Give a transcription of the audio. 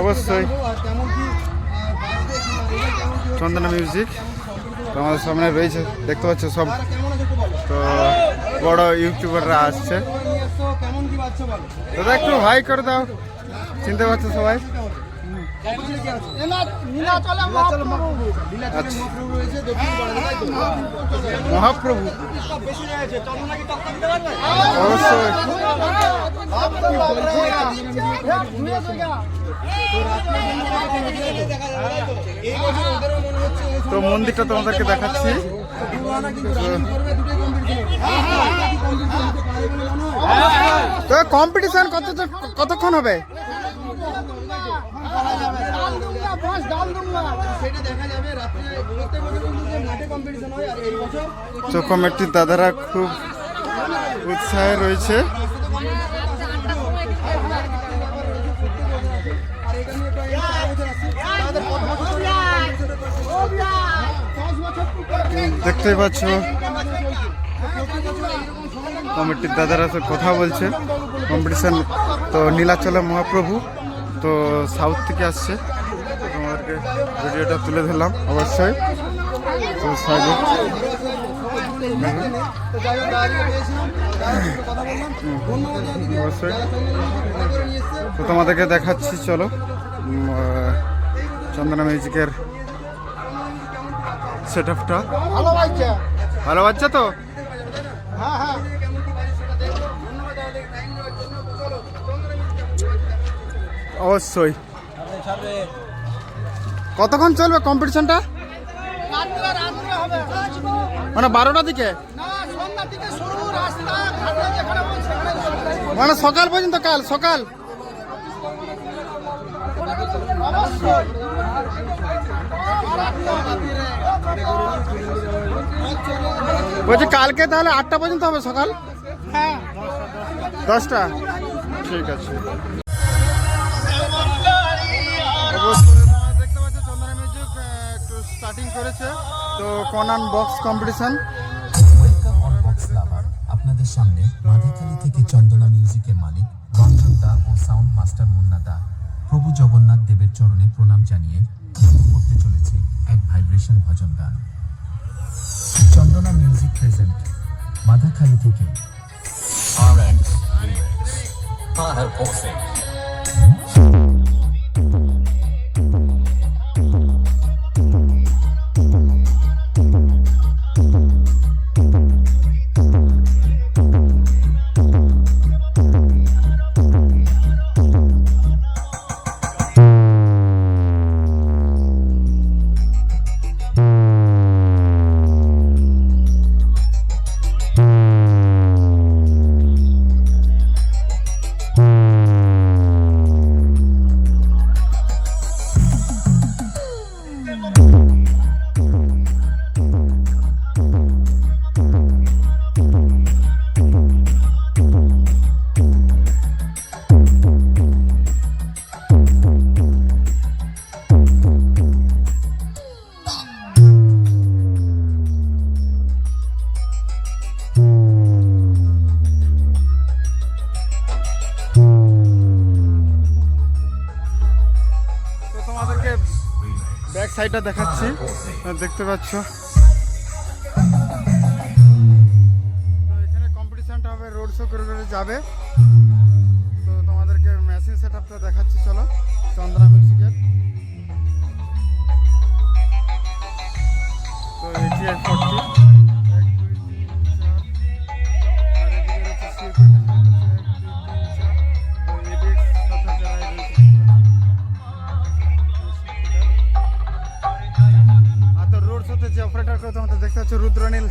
অবশ্যই। চন্দনা মিউজিক। তো আমাদের সামনে রয়েছে দেখতে পাচ্ছ সব। তো বড় ইউটিউবাররা আসছে। দাদা একটু হাই করে দাও। চিনতে পারছ সবাই? নীলাচলে মহাপ্রভু। অবশ্যই। তো মন্দিরটা তোমাদেরকে দেখাচ্ছি। তো কম্পিটিশন কত কতক্ষণ হবে? তো কমিটির দাদারা খুব উৎসাহে রয়েছে। ধরে দেখতেই পাচ্ছ। কমিটির দাদারা তো কথা বলছে। কম্পিটিশন তো নীলাচলে মহাপ্রভু তো সাউথ থেকে আসছে। তোমাদেরকে ভিডিওটা তুলে ধরলাম অবশ্যই। তো অবশ্যই। তো তোমাদেরকে দেখাচ্ছি চলো। চন্দনা মিউজিকের সেট আপটা ভালো বাচ্চা তো? হ্যাঁ হ্যাঁ। অবশ্যই। কতক্ষণ চলবে কম্পিটিশনটা মানে বারোটা দিকে? মানে সকাল পর্যন্ত কাল সকাল অবশ্যই বলছি, কালকে তাহলে আটটা পর্যন্ত হবে সকাল? হ্যাঁ দশটা? ঠিক আছে। দেখতে চন্দনা মিউজিক একটু স্টার্টিং করেছে। তো কনান বক্স কম্পিটিশন আপনাদের সামনে মাঝিখালি থেকে চন্দনা মিউজিকের মালিক, রঞ্জন দা ও সাউন্ড মাস্টার মুন্না দা। প্রভু জগন্নাথ দেবের চরণে প্রণাম জানিয়ে করতে চলেছে এক ভাইব্রেশন ভজন গান চন্দনা মিউজিক প্রেজেন্ট মাধাখালী থেকে আর Remix. সাইডটা দেখাচ্ছি। দেখতে পাচ্ছ। তো এখানে কম্পিটিশনটা হবে রোড শো করে করে যাবে। তো তোমাদেরকে মেশিন সেট আপটা দেখাচ্ছি চলো। চন্দ্রা মিউজিকের তো এটি ফোরটি তো যে অপারেটর করে তোমাদের দেখতে পাচ্ছ রুদ্রনীল